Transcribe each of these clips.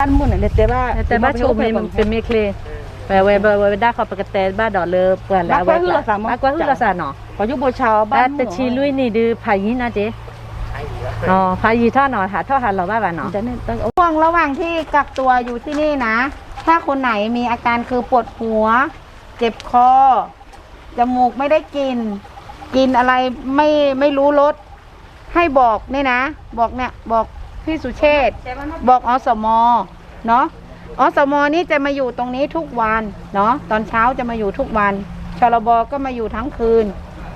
อันมุ่นเนี่ยแต่ว่าแต่บ้านชมนี่มันเป็นเมคเลแปลว่าว่าได้ขอปกาศบ้านดอกเลอเปิดแล้วมากกว่าฮือละสามมากกว่าฮือละสามเนาะขอยุบบชาวบ้านแต่ชีลุยนี่ดือพายินะเจ๊อ๋อพายีท่อหนอหาท่อหันเราบ้าบ้านเนาะจะเนี่ยต้องช่วงระหว่างที่กักตัวอยู่ที่นี่นะ ถ้าคนไหนมีอาการคือปวดหัว เจ็บคอ จมูกไม่ได้กลิน กินอะไรไม่ไม่รู้รสให้บอกเนี่ยนะ บอกเนี่ยบอกพี่สุเชษฐ์บอกอสมเนาะอสมนี่จะมาอยู่ตรงนี้ทุกวันเนาะตอนเช้าจะมาอยู่ทุกวันชลบก็มาอยู่ทั้งคืน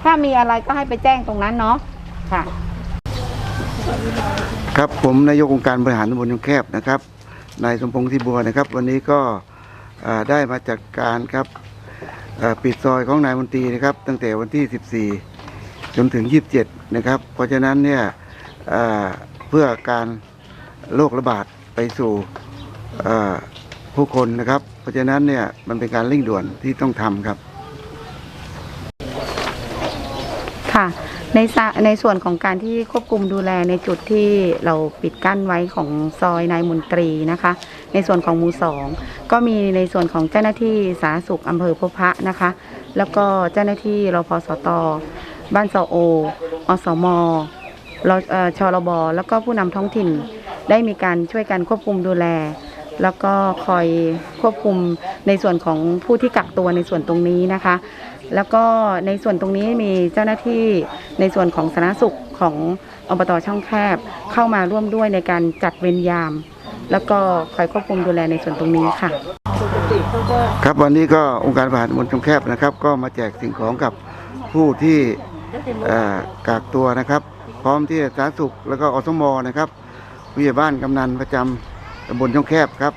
ถ้ามีอะไรก็ให้ไปแจ้งตรงนั้นเนาะค่ะ ครับผมนายกองค์การบริหารตำบลยงแคบนะครับ นายสมพงษ์ที่บัวนะครับ วันนี้ก็ได้มาจัดการครับปิดซอยของนายมนตรีนะครับ ตั้งแต่วันที่ 14 จนถึง 27 นะครับ เพราะฉะนั้นเนี่ยเพื่อการโรคระบาดไปสู่ผู้คนนะครับ เพราะฉะนั้นเนี่ยมันเป็นการเร่งด่วนที่ต้องทำครับ ค่ะ ในสะในส่วนของการที่ควบคุมดูแลในจุดที่เราปิดกั้นไว้ของซอยนายมนตรีนะคะ ในส่วนของหมู่สองก็มีในส่วนของเจ้าหน้าที่สาธารณสุขอำเภอพบพระนะคะ แล้วก็เจ้าหน้าที่รพสต บ้านสอโออสมรอ่อชรบแล้วก็ผู้นำท้องถิ่นได้มีการช่วยกันควบคุมดูแล แล้วก็คอยควบคุมในส่วนของผู้ที่กักตัวในส่วนตรงนี้นะคะ แล้วก็ในส่วนตรงนี้มีเจ้าหน้าที่ในส่วนของสาธารณสุขของอบตช่องแคบเข้ามาร่วมด้วยในการจัดเวรยาม แล้วก็คอยควบคุมดูแลในส่วนตรงนี้ค่ะ ครับวันนี้ก็องค์การบริหารตำบลชมแคบนะครับ ก็มาแจกสิ่งของกับผู้ที่เอ่อกากตัวนะครับ พร้อมที่สาธารณสุขแล้วก็อสมนะครับผู้ใหญ่บ้านกำนันประจำ ตำบลชมแคบครับ